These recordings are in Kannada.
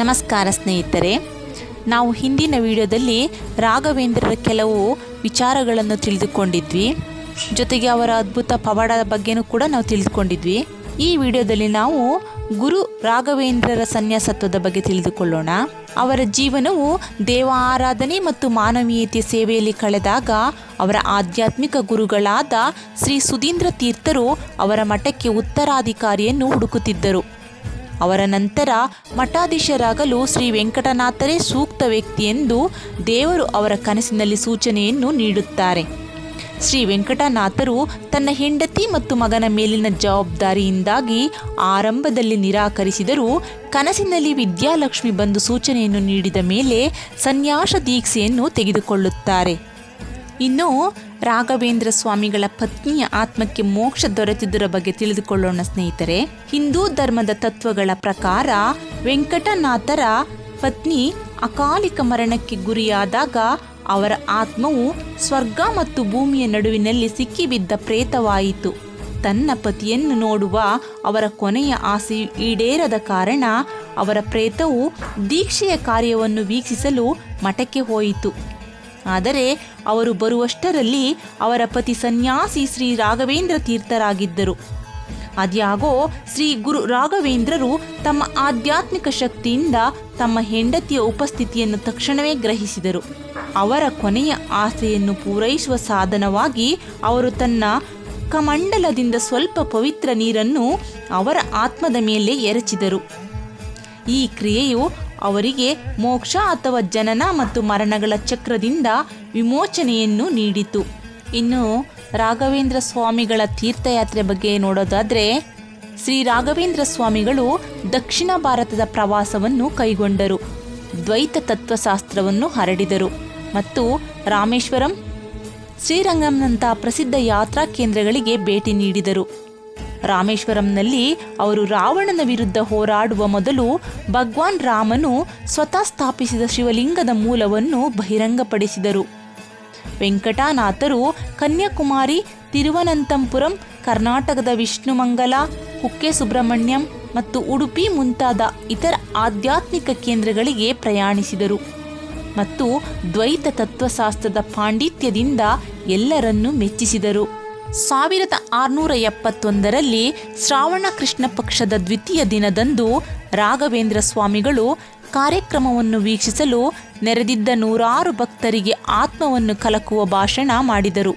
ನಮಸ್ಕಾರ ಸ್ನೇಹಿತರೆ, ನಾವು ಹಿಂದಿನ ವಿಡಿಯೋದಲ್ಲಿ ರಾಘವೇಂದ್ರರ ಕೆಲವು ವಿಚಾರಗಳನ್ನು ತಿಳಿದುಕೊಂಡಿದ್ವಿ. ಜೊತೆಗೆ ಅವರ ಅದ್ಭುತ ಪವಾಡದ ಬಗ್ಗೆನೂ ಕೂಡ ನಾವು ತಿಳಿದುಕೊಂಡಿದ್ವಿ. ಈ ವಿಡಿಯೋದಲ್ಲಿ ನಾವು ಗುರು ರಾಘವೇಂದ್ರರ ಸನ್ಯಾಸತ್ವದ ಬಗ್ಗೆ ತಿಳಿದುಕೊಳ್ಳೋಣ. ಅವರ ಜೀವನವು ದೇವ ಆರಾಧನೆ ಮತ್ತು ಮಾನವೀಯತೆ ಸೇವೆಯಲ್ಲಿ ಕಳೆದಾಗ ಅವರ ಆಧ್ಯಾತ್ಮಿಕ ಗುರುಗಳಾದ ಶ್ರೀ ಸುಧೀಂದ್ರ ತೀರ್ಥರು ಅವರ ಮಠಕ್ಕೆ ಉತ್ತರಾಧಿಕಾರಿಯನ್ನು ಹುಡುಕುತ್ತಿದ್ದರು. ಅವರ ನಂತರ ಮಠಾಧೀಶರಾಗಲು ಶ್ರೀ ವೆಂಕಟನಾಥರೇ ಸೂಕ್ತ ವ್ಯಕ್ತಿ ಎಂದು ದೇವರು ಅವರ ಕನಸಿನಲ್ಲಿ ಸೂಚನೆಯನ್ನು ನೀಡುತ್ತಾರೆ. ಶ್ರೀ ವೆಂಕಟನಾಥರು ತನ್ನ ಹೆಂಡತಿ ಮತ್ತು ಮಗನ ಮೇಲಿನ ಜವಾಬ್ದಾರಿಯಿಂದಾಗಿ ಆರಂಭದಲ್ಲಿ ನಿರಾಕರಿಸಿದರೂ ಕನಸಿನಲ್ಲಿ ವಿದ್ಯಾಲಕ್ಷ್ಮಿ ಬಂದು ಸೂಚನೆಯನ್ನು ನೀಡಿದ ಮೇಲೆ ಸನ್ಯಾಸ ದೀಕ್ಷೆಯನ್ನು ತೆಗೆದುಕೊಳ್ಳುತ್ತಾರೆ. ಇನ್ನು ರಾಘವೇಂದ್ರ ಸ್ವಾಮಿಗಳ ಪತ್ನಿಯ ಆತ್ಮಕ್ಕೆ ಮೋಕ್ಷ ದೊರೆತಿದ್ದರ ಬಗ್ಗೆ ತಿಳಿದುಕೊಳ್ಳೋಣ ಸ್ನೇಹಿತರೆ. ಹಿಂದೂ ಧರ್ಮದ ತತ್ವಗಳ ಪ್ರಕಾರ ವೆಂಕಟನಾಥರ ಪತ್ನಿ ಅಕಾಲಿಕ ಮರಣಕ್ಕೆ ಗುರಿಯಾದಾಗ ಅವರ ಆತ್ಮವು ಸ್ವರ್ಗ ಮತ್ತು ಭೂಮಿಯ ನಡುವಿನಲ್ಲಿ ಸಿಕ್ಕಿಬಿದ್ದ ಪ್ರೇತವಾಯಿತು. ತನ್ನ ಪತಿಯನ್ನು ನೋಡುವ ಅವರ ಕೊನೆಯ ಆಸೆ ಈಡೇರದ ಕಾರಣ ಅವರ ಪ್ರೇತವು ದೀಕ್ಷೆಯ ಕಾರ್ಯವನ್ನು ವೀಕ್ಷಿಸಲು ಮಠಕ್ಕೆ ಹೋಯಿತು. ಆದರೆ ಅವರು ಬರುವಷ್ಟರಲ್ಲಿ ಅವರ ಪತಿ ಸನ್ಯಾಸಿ ಶ್ರೀ ರಾಘವೇಂದ್ರ ತೀರ್ಥರಾಗಿದ್ದರು. ಅದ್ಯಾಗೋ ಶ್ರೀ ಗುರು ರಾಘವೇಂದ್ರರು ತಮ್ಮ ಆಧ್ಯಾತ್ಮಿಕ ಶಕ್ತಿಯಿಂದ ತಮ್ಮ ಹೆಂಡತಿಯ ಉಪಸ್ಥಿತಿಯನ್ನು ತಕ್ಷಣವೇ ಗ್ರಹಿಸಿದರು. ಅವರ ಕೊನೆಯ ಆಸೆಯನ್ನು ಪೂರೈಸುವ ಸಾಧನವಾಗಿ ಅವರು ತನ್ನ ಕಮಂಡಲದಿಂದ ಸ್ವಲ್ಪ ಪವಿತ್ರ ನೀರನ್ನು ಅವರ ಆತ್ಮದ ಮೇಲೆ ಎರಚಿದರು. ಈ ಕ್ರಿಯೆಯು ಅವರಿಗೆ ಮೋಕ್ಷ ಅಥವಾ ಜನನ ಮತ್ತು ಮರಣಗಳ ಚಕ್ರದಿಂದ ವಿಮೋಚನೆಯನ್ನು ನೀಡಿತು. ಇನ್ನು ರಾಘವೇಂದ್ರ ಸ್ವಾಮಿಗಳ ತೀರ್ಥಯಾತ್ರೆ ಬಗ್ಗೆ ನೋಡೋದಾದರೆ, ಶ್ರೀ ರಾಘವೇಂದ್ರ ಸ್ವಾಮಿಗಳು ದಕ್ಷಿಣ ಭಾರತದ ಪ್ರವಾಸವನ್ನು ಕೈಗೊಂಡರು. ದ್ವೈತ ತತ್ವಶಾಸ್ತ್ರವನ್ನು ಹರಡಿದರು. ಮತ್ತು ರಾಮೇಶ್ವರಂ, ಶ್ರೀರಂಗಂನಂಥ ಪ್ರಸಿದ್ಧ ಯಾತ್ರಾ ಕೇಂದ್ರಗಳಿಗೆ ಭೇಟಿ ನೀಡಿದರು. ರಾಮೇಶ್ವರಂನಲ್ಲಿ ಅವರು ರಾವಣನ ವಿರುದ್ಧ ಹೋರಾಡುವ ಮೊದಲು ಭಗವಾನ್ ರಾಮನು ಸ್ವತಃ ಸ್ಥಾಪಿಸಿದ ಶಿವಲಿಂಗದ ಮೂಲವನ್ನು ಬಹಿರಂಗಪಡಿಸಿದರು. ವೆಂಕಟನಾಥರು ಕನ್ಯಾಕುಮಾರಿ, ತಿರುವನಂತಪುರಂ, ಕರ್ನಾಟಕದ ವಿಷ್ಣುಮಂಗಲ, ಕುಕ್ಕೆ ಸುಬ್ರಹ್ಮಣ್ಯಂ ಮತ್ತು ಉಡುಪಿ ಮುಂತಾದ ಇತರ ಆಧ್ಯಾತ್ಮಿಕ ಕೇಂದ್ರಗಳಿಗೆ ಪ್ರಯಾಣಿಸಿದರು. ಮತ್ತು ದ್ವೈತ ತತ್ವಶಾಸ್ತ್ರದ ಪಾಂಡಿತ್ಯದಿಂದ ಎಲ್ಲರನ್ನೂ ಮೆಚ್ಚಿಸಿದರು. ಸಾವಿರದ ಆರುನೂರ ಎಪ್ಪತ್ತೊಂದರಲ್ಲಿ ಶ್ರಾವಣ ಕೃಷ್ಣ ಪಕ್ಷದ ದ್ವಿತೀಯ ದಿನದಂದು ರಾಘವೇಂದ್ರ ಸ್ವಾಮಿಗಳು ಕಾರ್ಯಕ್ರಮವನ್ನು ವೀಕ್ಷಿಸಲು ನೆರೆದಿದ್ದ ನೂರಾರು ಭಕ್ತರಿಗೆ ಆತ್ಮವನ್ನು ಕಲಕುವ ಭಾಷಣ ಮಾಡಿದರು.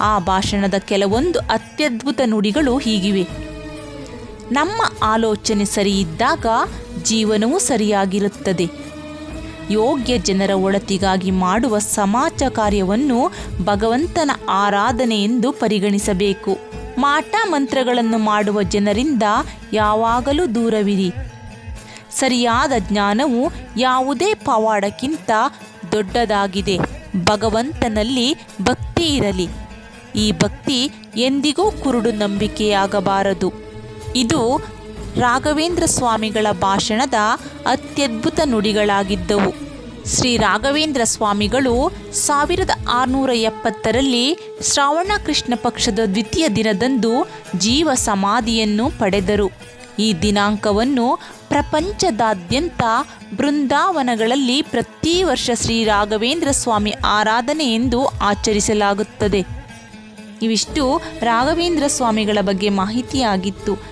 ಆ ಭಾಷಣದ ಕೆಲವೊಂದು ಅತ್ಯದ್ಭುತ ನುಡಿಗಳು ಹೀಗಿವೆ. ನಮ್ಮ ಆಲೋಚನೆ ಸರಿಯಿದ್ದಾಗ ಜೀವನವೂ ಸರಿಯಾಗಿರುತ್ತದೆ. ಯೋಗ್ಯ ಜನರ ಒಳತಿಗಾಗಿ ಮಾಡುವ ಸಮಾಜ ಕಾರ್ಯವನ್ನು ಭಗವಂತನ ಆರಾಧನೆ ಎಂದು ಪರಿಗಣಿಸಬೇಕು. ಮಾಟ ಮಂತ್ರಗಳನ್ನು ಮಾಡುವ ಜನರಿಂದ ಯಾವಾಗಲೂ ದೂರವಿರಿ. ಸರಿಯಾದ ಜ್ಞಾನವು ಯಾವುದೇ ಪವಾಡಕ್ಕಿಂತ ದೊಡ್ಡದಾಗಿದೆ. ಭಗವಂತನಲ್ಲಿ ಭಕ್ತಿ ಇರಲಿ. ಈ ಭಕ್ತಿ ಎಂದಿಗೂ ಕುರುಡು ನಂಬಿಕೆಯಾಗಬಾರದು. ಇದು ರಾಘವೇಂದ್ರ ಸ್ವಾಮಿಗಳ ಭಾಷಣದ ಅತ್ಯದ್ಭುತ ನುಡಿಗಳಾಗಿದ್ದವು. ಶ್ರೀ ರಾಘವೇಂದ್ರ ಸ್ವಾಮಿಗಳು ಸಾವಿರದ ಆರುನೂರ ಎಪ್ಪತ್ತರಲ್ಲಿ ಶ್ರಾವಣ ಕೃಷ್ಣ ಪಕ್ಷದ ದ್ವಿತೀಯ ದಿನದಂದು ಜೀವ ಸಮಾಧಿಯನ್ನು ಪಡೆದರು. ಈ ದಿನಾಂಕವನ್ನು ಪ್ರಪಂಚದಾದ್ಯಂತ ಬೃಂದಾವನಗಳಲ್ಲಿ ಪ್ರತಿ ವರ್ಷ ಶ್ರೀ ರಾಘವೇಂದ್ರ ಸ್ವಾಮಿ ಆರಾಧನೆ ಎಂದು ಆಚರಿಸಲಾಗುತ್ತದೆ. ಇವಿಷ್ಟು ರಾಘವೇಂದ್ರ ಸ್ವಾಮಿಗಳ ಬಗ್ಗೆ ಮಾಹಿತಿಯಾಗಿತ್ತು.